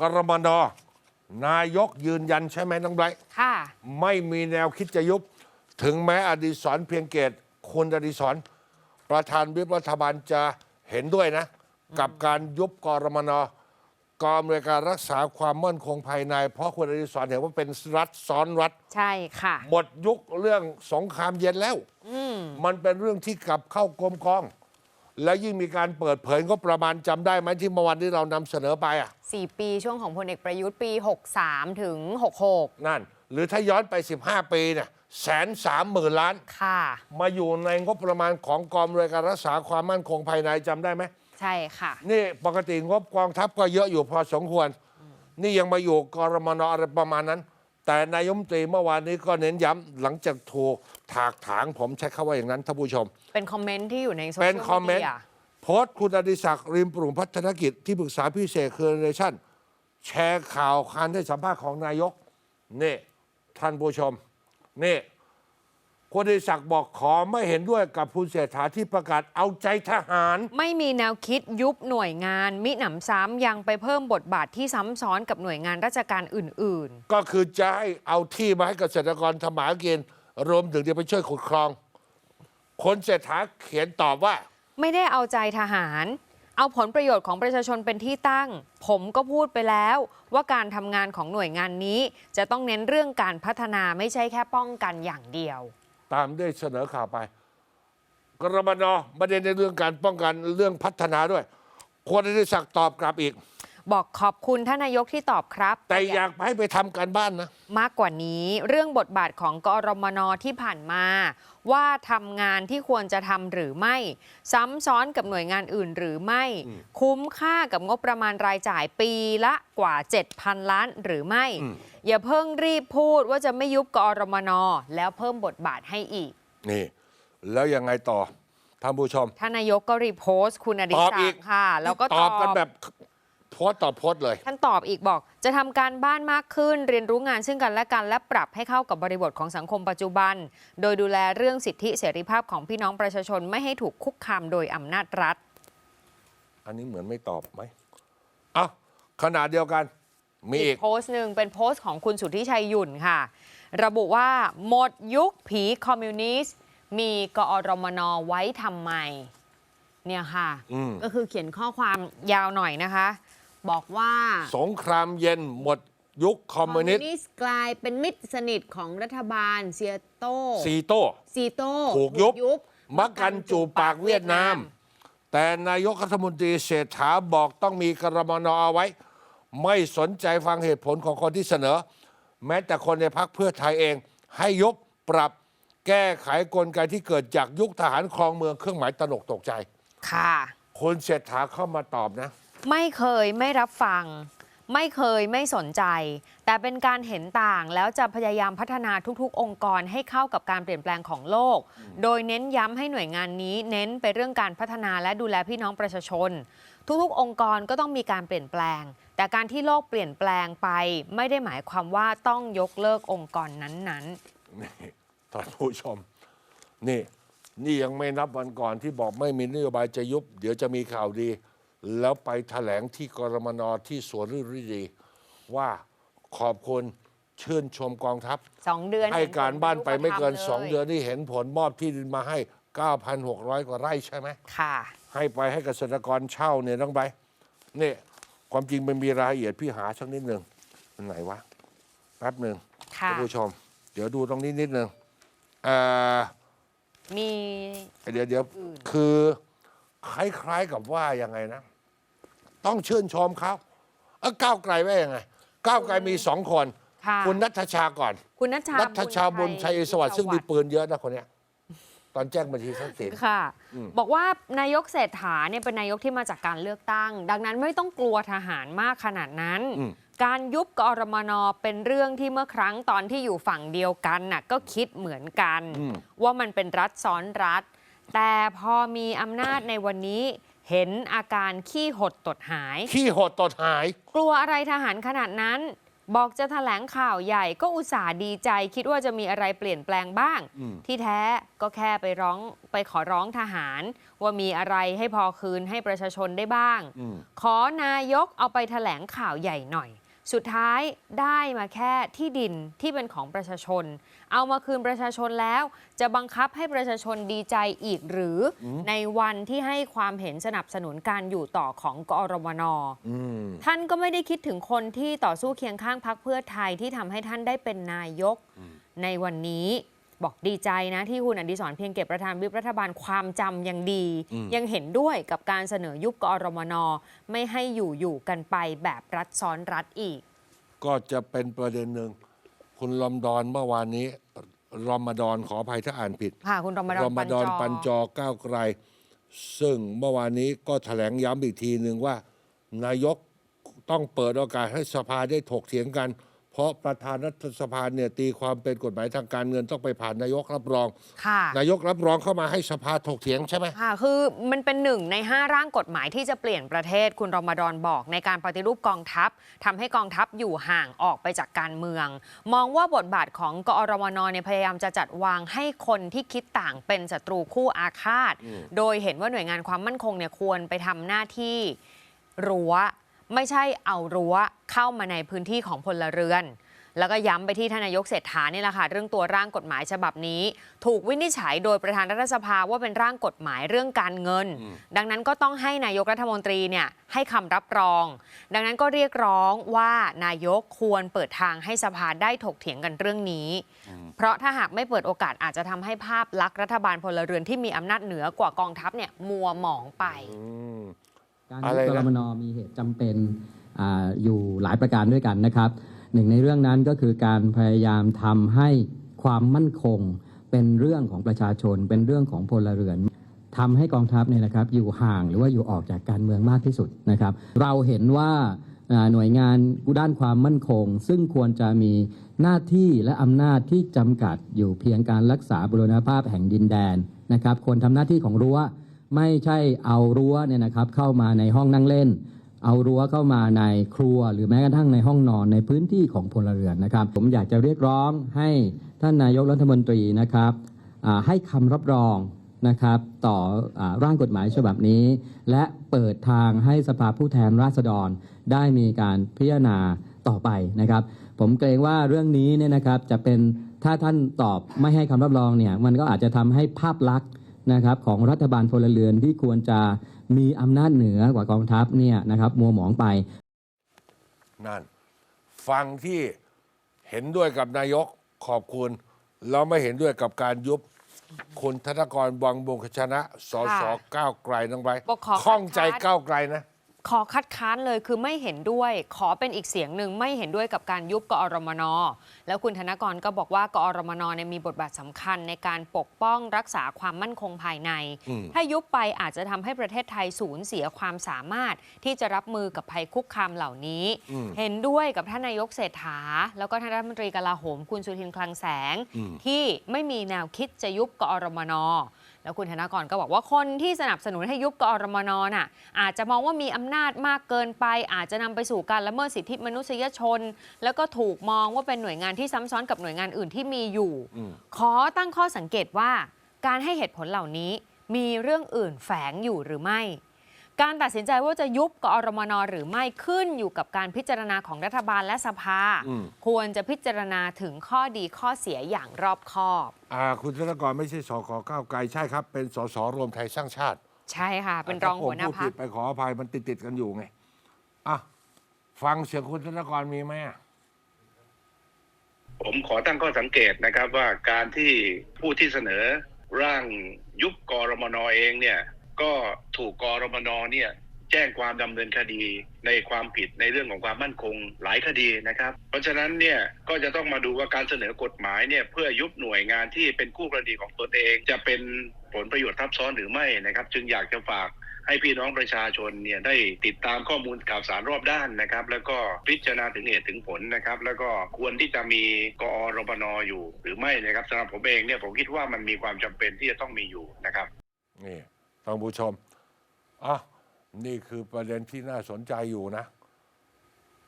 กรมนนายกยืนยันใช่ไหมน้องไบรท์ค่ะ ไม่มีแนวคิดจะยุบ ถึงแม้อดีศรเพียงเกตคุณอดีศรประธานวิปรัฐบาลจะเห็นด้วยนะ กับการยุบกรมนกองอำนวยการรักษาความมั่นคงภายใน เพราะคุณอดีศรเห็นว่าเป็นรัฐซ้อนรัฐ ใช่ค่ะ หมดยุคเรื่องสงครามเย็นแล้ว มันเป็นเรื่องที่กลับเข้ากรมกอง แล้วยิ่งมีการเปิดเผยก็ประมาณจำได้ไหมที่เมื่อวันที่เรานำเสนอไปอะ 4 ปีช่วงของพลเอกประยุทธ์ปี 63 ถึง66นั่น หรือถ้าย้อนไป 15 ปีเนี่ยแสนสามหมื่นล้านค่ะ มาอยู่ในงบประมาณของกองบริการรักษาความมั่นคงภายในจำได้ไหม ใช่ค่ะ นี่ปกติงบกองทัพก็เยอะอยู่พอสมควร นี่ยังมาอยู่กรมนอะไรประมาณนั้น แต่นายกรัฐมนตรีเมื่อวานนี้ก็เน้นย้ำหลังจากถูก ถากถางผมใช้คำว่าอย่างนั้นท่านผู้ชม เป็นคอมเมนต์ที่อยู่ในโซเป็เชียนลคอมเมนมีต์เดียโพสต์คุณอดิศักดิ์ริมปรุงพัฒนกิจที่ปรึกษาพิเศษเคอร์เนชั่น แชร์ข่าวการให้สัมภาษณ์ของนายกนี่ท่านผู้ชมนี่คุณอดิศักดิ์บอกขอไม่เห็นด้วยกับคุณเศรษฐาที่ประกาศเอาใจทหาร ไม่มีแนวคิดยุบหน่วยงาน มิหนำซ้ำยังไปเพิ่มบทบาทที่ซ้ำซ้อนกับหน่วยงานราชการอื่นก็คือจะให้เอาที่มาให้เกษตรกรทำหมากิน รวมถึงจะไปช่วยขุดคลอง คนเศรษฐาเขียนตอบว่าๆไม่ได้เอาใจทหาร เอาผลประโยชน์ของประชาชนเป็นที่ตั้ง ผมก็พูดไปแล้ว ว่าการทำงานของหน่วยงานนี้ จะต้องเน้นเรื่องการพัฒนาไม่ใช่แค่ป้องกันอย่างเดียว ตามได้เสนอข่าวไป กรมนไม่ได้ในเรื่องการป้องกันเรื่องพัฒนาด้วยคนอดิศักดิ์ตอบกลับอีก บอกขอบคุณท่านนายกที่ตอบครับ แต่อยากให้ไปทำการบ้านนะ มากกว่านี้เรื่องบทบาทของกรมนที่ผ่านมา ว่าทำงานที่ควรจะทำหรือไม่ ซ้ำซ้อนกับหน่วยงานอื่นหรือไม่ คุ้มค่ากับงบประมาณรายจ่ายปีละกว่า 7,000 ล้านหรือไม่ อย่าเพิ่งรีบพูดว่าจะไม่ยุบกรมนแล้วเพิ่มบทบาทให้อีก นี่ แล้วยังไงต่อท่านผู้ชมท่านนายกก็รีโพสต์คุณอดิตอบศัอีกกดิ์ค่ะ แล้วก็ตอบกันแบบโพสต์ต่อโพสต์เลย ท่านตอบอีกบอก จะทำการบ้านมากขึ้น เรียนรู้งานซึ่งกันและกัน และปรับให้เข้ากับบริบทของสังคมปัจจุบัน โดยดูแลเรื่องสิทธิเสรีภาพของพี่น้องประชาชนไม่ให้ถูกคุกคามโดยอำนาจรัฐ อันนี้เหมือนไม่ตอบไหมอะขนาดเดียวกัน มีอีอีกก โพสต์หนึ่งเป็นโพสต์ของคุณสุทธิชัยหยุ่นค่ะ ระบุว่าหมดยุคผีคอมมิวนิสต์มีกอรมนไว้ทำไม เนี่ยค่ะ อืม ก็คือเขียนข้อความยาวหน่อยนะคะ บอกว่าสงครามเย็นหมดยุคคอมมิวนิสต์ต์กลายเป็นมิตรสนิทของรัฐบาลเซียโตซีโต้ซีโต้ถูกยุบมักกันจูบปากเวียดนาม แต่นายกรัฐมนตรีเศรษฐาบอกต้องมีกรมนเอาไว้ ไม่สนใจฟังเหตุผลของคนที่เสนอ แม้แต่คนในพักเพื่อไทยเอง ให้ยกปรับแก้ไขกลไกที่เกิดจากยุคทหารครองเมืองเครื่องหมายตนกตกใจ ค่ะคนเศรษฐาเข้ามาตอบนะ ไม่เคยไม่รับฟัง ไม่เคยไม่สนใจ แต่เป็นการเห็นต่างแล้วจะพยายามพัฒนาทุกๆ องค์กรให้เข้ากับการเปลี่ยนแปลงของโลก โดยเน้นย้ำให้หน่วยงานนี้เน้นไปเรื่องการพัฒนาและดูแลพี่น้องประชาชน ทุกๆ องค์กรก็ต้องมีการเปลี่ยนแปลง แต่การที่โลกเปลี่ยนแปลงไป ไม่ได้หมายความว่าต้องยกเลิกองค์กรนั้นๆนี่ท่านผู้ชม นี่ นี่ยังไม่นับวันก่อนที่บอกไม่มีนโยบายจะยุบ เดี๋ยวจะมีข่าวดี แล้วไปถแถลงที่กรมนที่สวนฤดี ว่าขอบคุณชื่นชมกองทัพสองเดือนให้การบ้านไปไม่เกินห็ผลสองเดือนนี่เห็นผลมอบที่ดินมาให้ 9,600 กว่าไร่ใช่ไหมค่ะ ให้ไปให้เกษตรกรเช่าเนี่ยต้องไปนี่ความจริงมันมีรายละเอียดพี่หาสักนิดหนึ่งมันไหนวะแป๊บหนึ่งค่ะท่านผู้ชม เดี๋ยวดูตรงนี้นิดหนึ่งเอ่อมีเดี๋ยวเดี๋ยวอื่นคือคล้ายๆกับว่ายังไงนะ ต้องชื่นชมเขาเออก้าวไกลว่ายังไงก้าวไกลมีสองคน ค่ะคุณนัทชาก่อน คุณนัชชานัทชาบุญชัยสวัสดิ์ซึ่งมีวัปืนเยอะนะคนเนี้ย ตอนแจ้งบัญชีทรัพย์สิน ค่ะ อืม บอกว่านายกเศรษฐาเนี่ยเป็นนายกที่มาจากการเลือกตั้ง ดังนั้นไม่ต้องกลัวทหารมากขนาดนั้น อืม การยุบกอรมนเป็นเรื่องที่เมื่อครั้งตอนที่อยู่ฝั่งเดียวกันน่ะก็คิดเหมือนกัน อืม ว่ามันเป็นรัฐซ้อนรัฐ แต่พอมีอำนาจในวันนี้ เห็นอาการขี้หดตดหาย ขี้โหดตดหาย กลัวอะไรทหารขนาดนั้น บอกจะแถลงข่าวใหญ่ก็อุตส่าห์ดีใจ คิดว่าจะมีอะไรเปลี่ยนแปลงบ้าง อืม ที่แท้ก็แค่ไปร้องไปขอร้องทหาร ว่ามีอะไรให้พอคืนให้ประชาชนได้บ้าง อืม ขอนายกเอาไปแถลงข่าวใหญ่หน่อย สุดท้ายได้มาแค่ที่ดินที่เป็นของประชาชน เอามาคืนประชาชนแล้ว จะบังคับให้ประชาชนดีใจอีกหรืออมในวันที่ให้ความเห็นสนับสนุนการอยู่ต่อของกอรมนอืมท่านก็ไม่ได้คิดถึงคนที่ต่อสู้เคียงข้างพักเพื่อไทยที่ทำให้ท่านได้เป็นนายกในวันนี้ บอกดีใจนะที่คุณอดิศรเพียงเก็บประธานวิปรัฐบาลความจำยังดีอืมยังเห็นด้วยกับการเสนอยุบกอรมนไม่ให้อยู่อยู่กันไปแบบรัดซ้อนรัดอีก ก็จะเป็นประเด็นหนึ่งคุณลอมดอนเมื่อวานนี้รอมฎอนขออภัยถ้าอ่านผิดค่ะคุณรมฎรออนมปันฎอนจอปัญจอก้าวไกล ซึ่งเมื่อวานนี้ก็แถลงย้ำอีกทีหนึ่งว่า นายกต้องเปิดโอกาสให้สภาได้ถกเถียงกัน เพราะประธานรัฐสภาเนี่ยตีความเป็นกฎหมายทางการเงินต้องไปผ่านนายกรับรอง ค่ะ นายกรับรองเข้ามาให้สภาถกเถียงใช่ไหม ค่ะ คือมันเป็นหนึ่งใน 5 ร่างกฎหมายที่จะเปลี่ยนประเทศคุณรมฎอนบอกในการปฏิรูปกองทัพทำให้กองทัพอยู่ห่างออกไปจากการเมือง มองว่าบทบาทของกอรมนเนี่ยพยายามจะจัดวางให้คนที่คิดต่างเป็นศัตรูคู่อาฆาต โดยเห็นว่าหน่วยงานความมั่นคงเนี่ยควรไปทำหน้าที่รั้ว ไม่ใช่เอารั้วเข้ามาในพื้นที่ของพลเรือน แล้วก็ย้ำไปที่ทานนายกเศรษฐานี่แหละค่ะเรื่องตัวร่างกฎหมายฉบับนี้ ถูกวินิจฉัยโดยประธานรัฐสภาว่าเป็นร่างกฎหมายเรื่องการเงิน ดังนั้นก็ต้องให้นายกรัฐมนตรีเนี่ยให้คำรับรอง ดังนั้นก็เรียกร้องว่านายกควรเปิดทางให้สภาได้ถกเถียงกันเรื่องนี้ เพราะถ้าหากไม่เปิดโอกาสอาจจะทำให้ภาพลักษณ์รัฐบาลพลเรือนที่มีอำนาจเหนือกว่ากองทัพเนี่ยมัวหมองไปอืม การอะยุไรบนะกรมนมีเหตุจำเป็นอาอยู่หลายประการด้วยกันนะครับหนึ่งในเรื่องนั้นก็คือการพยายามทำให้ความมั่นคงเป็นเรื่องของประชาชน เป็นเรื่องของพลเรือนทำให้กองทัพเนี่ยนะครับอยู่ห่างหรือว่าอยู่ออกจากการเมืองมากที่สุดนะครับ เราเห็นว่าอ่าหน่วยงานด้านความมั่นคง ซึ่งควรจะมีหน้าที่และอำนาจที่จำกัดอยู่เพียงการรักษาบรณภาพแห่งดินแดนนะครับควรทำหน้าที่ของรั้ว ไม่ใช่เอารั้วเนี่ยนะครับเข้ามาในห้องนั่งเล่น เอารั้วเข้ามาในครัว หรือแม้กระทั่งในห้องนอนในพื้นที่ของพลเรือนนะครับ ผมอยากจะเรียกร้องให้ท่านนายกรัฐมนตรีนะครับให้คำรับรองนะครับต่ออร่างกฎหมายฉบับนี้ และเปิดทางให้สภาผู้แทนราษฎรได้มีการพิจารณาต่อไปนะครับ ผมเกรงว่าเรื่องนี้เนี่ยนะครับจะเป็นถ้าท่านตอบไม่ให้คำรับรองเนี่ยมันก็อาจจะทำให้ภาพลักษณ์ นะครับของรัฐบาลพลเรือนที่ควรจะมีอำนาจเหนือกว่ากองทัพเนี่ยนะครับมัวหมองไป นั่น ฟังที่เห็นด้วยกับนายกขอบคุณ แล้วไม่เห็นด้วยกับการยุบคุณธนกรวังบงคชนะสสค่ะก้าวไกลน้องไปบอกขอข้องใจคัดค้านก้าวไกลนะ ขอคัดค้านเลยคือไม่เห็นด้วย ขอเป็นอีกเสียงหนึ่งไม่เห็นด้วยกับการยุบกอรมน แล้วคุณธนกรก็บอกว่ากอรมนเนี่ยมีบทบาทสำคัญในการปกป้องรักษาความมั่นคงภายในอืมถ้ายุบไปอาจจะทำให้ประเทศไทยสูญเสียความสามารถที่จะรับมือกับภัยคุกคามเหล่านี้อืมเห็นด้วยกับท่านนายกเศรษฐา แล้วก็ท่านรัฐมนตรีกลาโหมคุณสุทินคลังแสงอืมที่ไม่มีแนวคิดจะยุบกอรมน แล้วคุณธนากรก็บอกว่าคนที่สนับสนุนให้ยุบกอรมนน่ะอาจจะมองว่ามีอำนาจมากเกินไป อาจจะนำไปสู่การละเมิดสิทธิมนุษยชน แล้วก็ถูกมองว่าเป็นหน่วยงานที่ซ้ำซ้อนกับหน่วยงานอื่นที่มีอยู่อืมขอตั้งข้อสังเกตว่า การให้เหตุผลเหล่านี้มีเรื่องอื่นแฝงอยู่หรือไม่ การตัดสินใจว่าจะยุบกอรมนหรือไม่ขึ้นอยู่กับการพิจารณาของรัฐบาลและสภา อืม ควรจะพิจารณาถึงข้อดีข้อเสียอย่างรอบคอบ อ่าคุณธนกรไม่ใช่สขก้าวไกลใช่ครับ เป็นสสรวมไทยสร้างชาติใช่ค่ะ เป็นรองหัวหน้าถ้ผมพัพูกดผิดไปขออภัยมันติดติดๆกันอยู่ไงอะฟังเสียงคุณธนกรมีไหมอะ ผมขอตั้งข้อสังเกตนะครับว่าการที่ผู้ที่เสนอร่างยุบกรมนเองเนี่ย ก็ถูกกรมนเนี่ยแจ้งความดำเนินคดีในความผิดในเรื่องของความมั่นคงหลายคดีนะครับ เพราะฉะนั้นเนี่ยก็จะต้องมาดูว่าการเสนอกฎหมายเนี่ยเพื่อยุบหน่วยงานที่เป็นคู่กรณีของตนเอง จะเป็นผลประโยชน์ทับซ้อนหรือไม่นะครับ จึงอยากจะฝากให้พี่น้องประชาชนเนี่ยได้ติดตามข้อมูลข่าวสารรอบด้านนะครับ แล้วก็พิจารณาถึงเหตุถึงผลนะครับ แล้วก็ควรที่จะมีกอรปนอยู่หรือไม่นะครับสำหรับผมเองเนี่ยผมคิดว่ามันมีความจำเป็นที่จะต้องมีอยู่นะครับนี่ ท่านผู้ชมอะนี่คือประเด็นที่น่าสนใจอยู่นะ